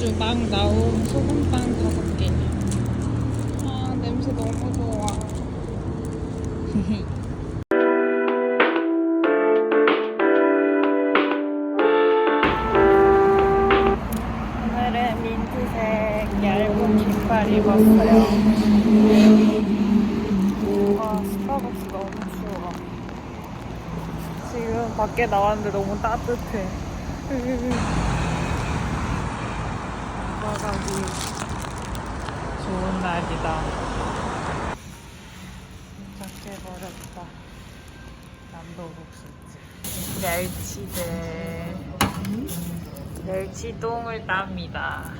아주 막 나온 소금빵 다섯 개. 아 냄새 너무 좋아. 오늘은 민트색 얇은 긴팔 입었어요. 아 스타벅스 너무 추워. 지금 밖에 나왔는데 너무 따뜻해. 나가기 좋은 날이다. 도착해버렸다. 남도국수집. 멸치들. 멸치똥을 땁니다.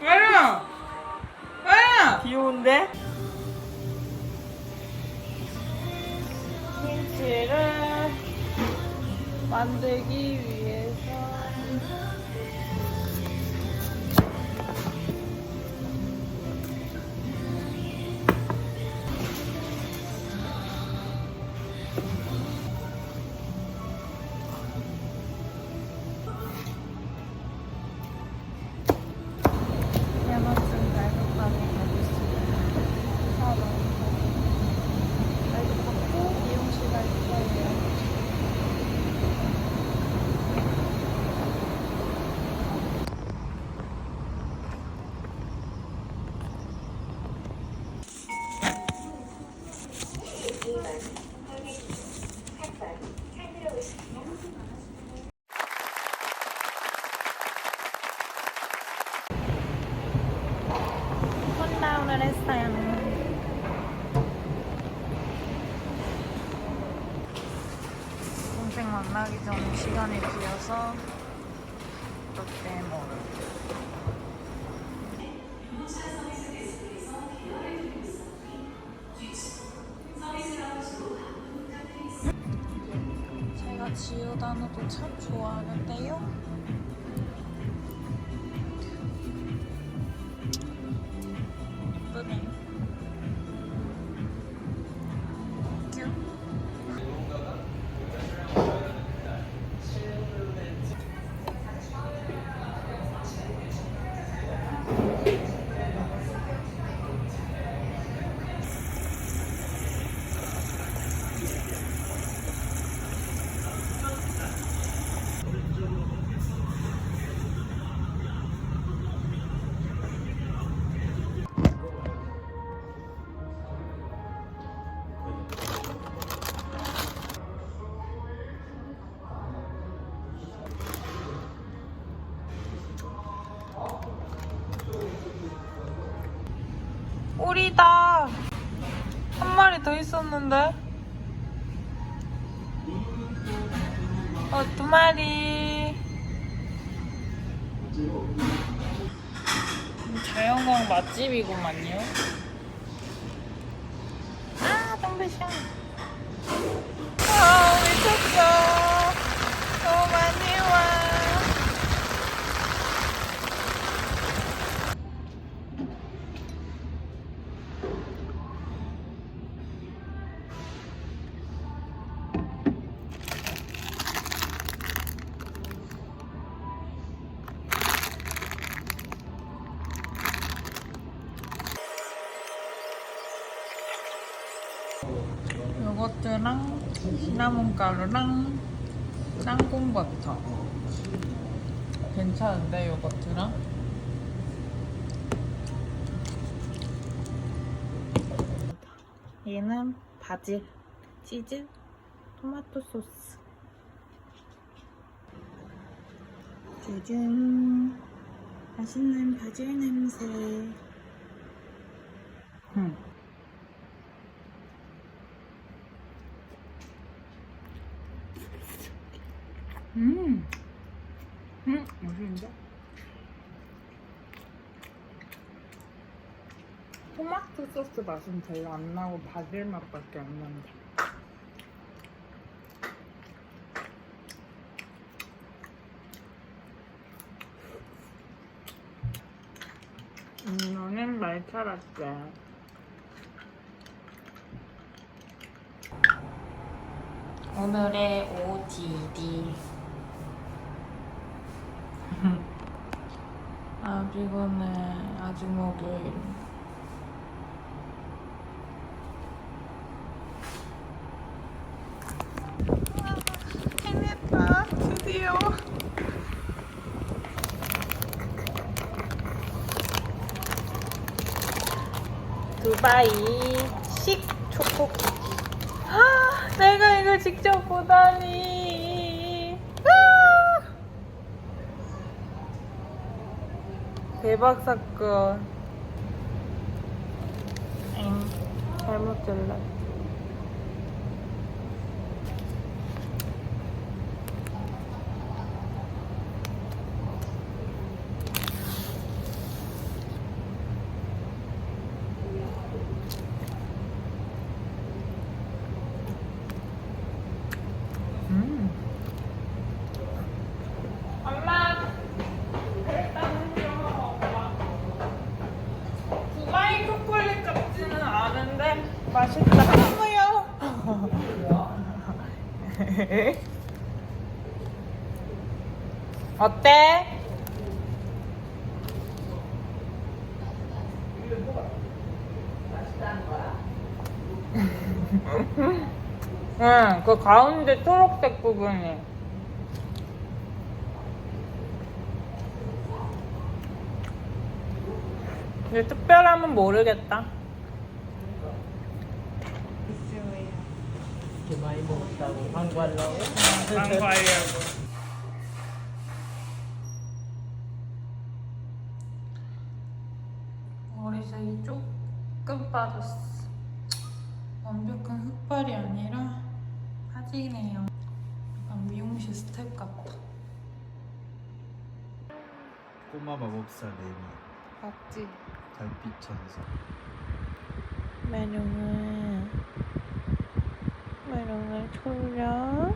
왜요? 왜요? 귀여운데? 김치를 만들기 위해서 콘다운을 했어요. 동생 만나기 전에 시간이 비어서 롯데몰. 제가 지오다노도 참 좋아하는데요. 오리다. 한 마리 더 있었는데. 어, 두 마리. 자연광 맛집이구만요. 아, 똥배시 요거트랑 시나몬 가루랑 땅콩버터. 괜찮은데 요거트랑? 얘는 바질 치즈 토마토 소스. 짜잔. 맛있는 바질 냄새. 음. 음, 음, 맛있는데? 토마토 소스 맛은 별로 안 나고 바질 맛밖에 안 난다. 음, 너는 말차 라떼. 오늘의 ODD 아 피곤해 아직 목요일 해냈다 드디어. 두바이 식 초코 아, 내가 이걸 직접 보다니. 아! 대박 사건. 엥, 잘못 잘라. 음. 엄마, 두바이 초콜릿 같지는 않은데 맛있다. 엄마야. 어때? 응, 그 가운데 초록색 부분이. 근데 특별함은 모르겠다. 이렇게 많이 먹었다고 광고하려고? 광고하려고. 머리색이 조금 빠졌어. 완벽한 흑발이 아니라 파지네요. 약간 미용실 스텝 같다. 꼬마 마법사 레미 맞지? 달빛 천사 메롱을 메롱을 졸려